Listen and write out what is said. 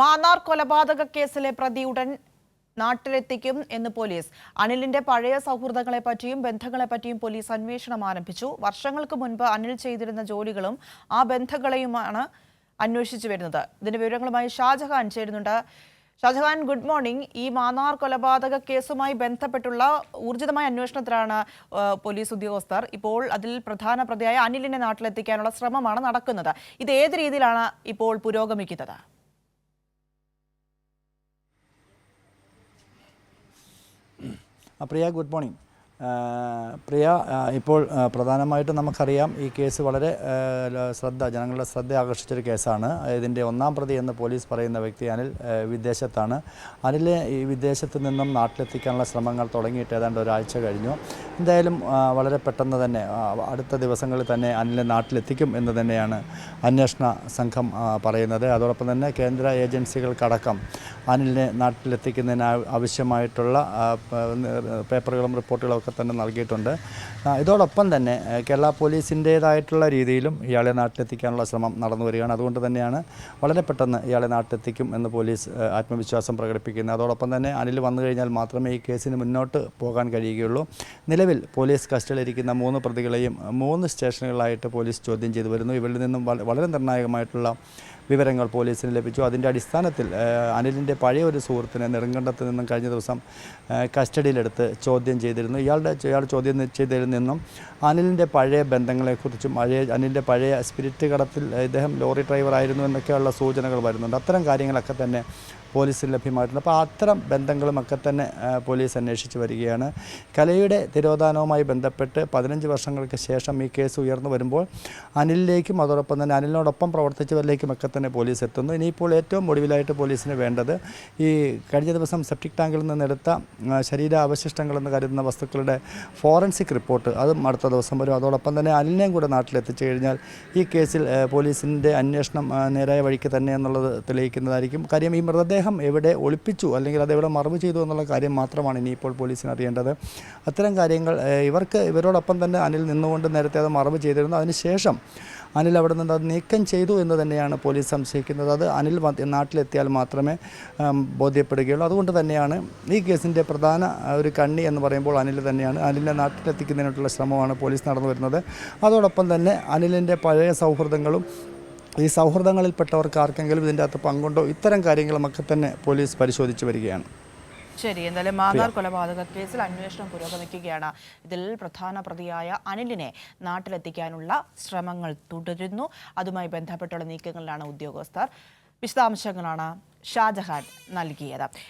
മാന്നാർ കൊലപാതക കേസിലെ പ്രതി ഉടൻ നാട്ടിലെത്തിക്കും എന്ന് പോലീസ്. അനിലിന്റെ പഴയ സൗഹൃദങ്ങളെ പറ്റിയും ബന്ധങ്ങളെ പറ്റിയും പോലീസ് അന്വേഷണം ആരംഭിച്ചു. വർഷങ്ങൾക്ക് മുൻപ് അനിൽ ചെയ്തിരുന്ന ജോലികളും ആ ബന്ധങ്ങളെയുമാണ് അന്വേഷിച്ചു വരുന്നത്. ഇതിന്റെ വിവരങ്ങളുമായി ഷാജഹാൻ ചേരുന്നുണ്ട്. Shajahan good morning. ഈ മാന്നാർ കൊലപാതക കേസുമായി ബന്ധപ്പെട്ടുള്ള ഊർജിതമായ അന്വേഷണത്തിലാണ് പോലീസ് ഉദ്യോഗസ്ഥർ ഇപ്പോൾ അതിൽ പ്രധാന പ്രതിയായ അനിലിനെ നാട്ടിലെത്തിക്കാനുള്ള ശ്രമമാണ് നടക്കുന്നത്. ഇത് ഏത് രീതിയിലാണ് ഇപ്പോൾ പുരോഗമിക്കുന്നത്? ആ, പ്രിയ ഗുഡ് മോർണിംഗ് ആ, പ്രിയ ഇപ്പോൾ പ്രധാനമായിട്ടും നമുക്കറിയാം ഈ കേസ് വളരെ ശ്രദ്ധ ജനങ്ങളുടെ ശ്രദ്ധ ആകർഷിച്ചൊരു കേസാണ്. ഇതിന്റെ ഒന്നാം പ്രതി എന്ന് പോലീസ് പറയുന്ന വ്യക്തി അനിൽ വിദേശത്താണ്. അനിൽ ഈ വിദേശത്ത് നിന്നും നാട്ടിലെത്തിക്കാനുള്ള ശ്രമങ്ങൾ തുടങ്ങിയിട്ട് ഏതാണ്ട് ഒരാഴ്ച കഴിഞ്ഞു. എന്തായാലും വളരെ പെട്ടെന്ന് തന്നെ അടുത്ത ദിവസങ്ങളിൽ തന്നെ അനിലെ നാട്ടിലെത്തിക്കും എന്ന് തന്നെയാണ് അന്വേഷണ സംഘം പറയുന്നത്. അതോടൊപ്പം തന്നെ കേന്ദ്ര ഏജൻസികൾക്കടക്കം അനിലിനെ നാട്ടിലെത്തിക്കുന്നതിന് ആവശ്യമായിട്ടുള്ള പേപ്പറുകളും റിപ്പോർട്ടുകളും ഒക്കെ തന്നെ നൽകിയിട്ടുണ്ട്. ഇതോടൊപ്പം തന്നെ കേരള പോലീസിന്റേതായിട്ടുള്ള രീതിയിലും ഇയാളെ നാട്ടിലെത്തിക്കാനുള്ള ശ്രമം നടന്നു വരികയാണ്. അതുകൊണ്ട് തന്നെയാണ് വളരെ പെട്ടെന്ന് ഇയാളെ നാട്ടിലെത്തിക്കും എന്ന് പോലീസ് ആത്മവിശ്വാസം പ്രകടിപ്പിക്കുന്നത്. അതോടൊപ്പം തന്നെ അനിൽ വന്നു കഴിഞ്ഞാൽ മാത്രമേ ഈ കേസിന് മുന്നോട്ട് പോകാൻ കഴിയുകയുള്ളൂ. നിലവിൽ പോലീസ് കസ്റ്റഡിയിലിരിക്കുന്ന മൂന്ന് പ്രതികളെയും മൂന്ന് സ്റ്റേഷനുകളായിട്ട് പോലീസ് ചോദ്യം ചെയ്തു വരുന്നു. ഇവരിൽ നിന്നും വളരെ നിർണായകമായിട്ടുള്ള വിവരങ്ങൾ പോലീസിന് ലഭിച്ചു. അതിന്റെ അടിസ്ഥാനത്തിൽ അനിലിന്റെ പഴയ ഒരു സുഹൃത്തിനെ നെടുങ്കണ്ടത്ത് നിന്നും കഴിഞ്ഞ ദിവസം കസ്റ്റഡിയിലെടുത്ത് ചോദ്യം ചെയ്തിരുന്നു. ഇയാളുടെ ഇയാൾ ചോദ്യം ചെയ്തതിൽ നിന്നും അനിലിന്റെ പഴയ ബന്ധങ്ങളെക്കുറിച്ചും പഴയ അനിലിന്റെ പഴയ സ്പിരിറ്റ് കടത്തിൽ ഇദ്ദേഹം ലോറി ഡ്രൈവർ ആയിരുന്നു എന്നൊക്കെയുള്ള സൂചനകൾ വരുന്നുണ്ട്. അത്തരം കാര്യങ്ങളൊക്കെ തന്നെ പോലീസിൽ ലഭ്യമായിട്ടുണ്ട്. അപ്പോൾ അത്തരം ബന്ധങ്ങളുമൊക്കെ തന്നെ പോലീസ് അന്വേഷിച്ച് വരികയാണ്. കലയുടെ തിരോധാനവുമായി ബന്ധപ്പെട്ട് പതിനഞ്ച് വർഷങ്ങൾക്ക് ശേഷം ഈ കേസ് ഉയർന്നു വരുമ്പോൾ അനിലിലേക്കും അതോടൊപ്പം തന്നെ അനിലിനോടൊപ്പം പ്രവർത്തിച്ചവരിലേക്കുമൊക്കെ തന്നെ പോലീസ് എത്തുന്നു. ഇനിയിപ്പോൾ ഏറ്റവും ഒടുവിലായിട്ട് പോലീസിന് വേണ്ടത് ഈ കഴിഞ്ഞ ദിവസം സെപ്റ്റിക് ടാങ്കിൽ നിന്നെടുത്ത ശരീര അവശിഷ്ടങ്ങളെന്ന് കരുതുന്ന വസ്തുക്കളുടെ ഫോറൻസിക് റിപ്പോർട്ട് അതും അടുത്ത ദിവസം വരും. അതോടൊപ്പം തന്നെ അനിലിനെയും കൂടെ നാട്ടിലെത്തിച്ചു കഴിഞ്ഞാൽ ഈ കേസിൽ പോലീസിന്റെ അന്വേഷണം നേരായ വഴിക്ക് തന്നെ എന്നുള്ളത് തെളിയിക്കുന്നതായിരിക്കും. കാര്യം ഈ മൃതദേഹം എവിടെ ഒളിപ്പിച്ചു അല്ലെങ്കിൽ അത് എവിടെ മറവ് ചെയ്തു എന്നുള്ള കാര്യം മാത്രമാണ് ഇനിയിപ്പോൾ പോലീസിന് അറിയേണ്ടത്. അത്തരം കാര്യങ്ങൾ ഇവർക്ക് ഇവരോടൊപ്പം തന്നെ അനിൽ നിന്നുകൊണ്ട് നേരത്തെ അത് മറവ് ചെയ്തിരുന്നു. അതിനുശേഷം അനിൽ അവിടെ നിന്ന് അത് നീക്കം ചെയ്തു എന്ന് തന്നെയാണ് പോലീസ് സംശയിക്കുന്നത്. അത് അനിൽ നാട്ടിലെത്തിയാൽ മാത്രമേ ബോധ്യപ്പെടുകയുള്ളൂ. അതുകൊണ്ട് തന്നെയാണ് ഈ കേസിന്റെ പ്രധാന ഒരു കണ്ണി എന്ന് പറയുമ്പോൾ അനിൽ തന്നെയാണ്. അനിലിനെ നാട്ടിലെത്തിക്കുന്നതിനായിട്ടുള്ള ശ്രമമാണ് പോലീസ് നടന്നു വരുന്നത്. അതോടൊപ്പം തന്നെ അനിലിന്റെ പഴയ സൗഹൃദങ്ങളും ഈ സൗഹൃദങ്ങളിൽപ്പെട്ടവർക്ക് ആർക്കെങ്കിലും ഇതിന്റെ അകത്ത് പങ്കുണ്ടോ? ഇത്തരം കാര്യങ്ങളുമൊക്കെ തന്നെ പോലീസ് പരിശോധിച്ച് വരികയാണ്. ശരി എന്തായാലും മാതാർ കൊലപാതക കേസിൽ അന്വേഷണം പുരോഗമിക്കുകയാണ്. ഇതിൽ പ്രധാന പ്രതിയായ അനിലിനെ നാട്ടിലെത്തിക്കാനുള്ള ശ്രമങ്ങൾ തുടരുന്നു. അതുമായി ബന്ധപ്പെട്ടുള്ള നീക്കങ്ങളിലാണ് ഉദ്യോഗസ്ഥർ വിശദാംശങ്ങളാണ് ഷാജഹാൻ നൽകിയത്.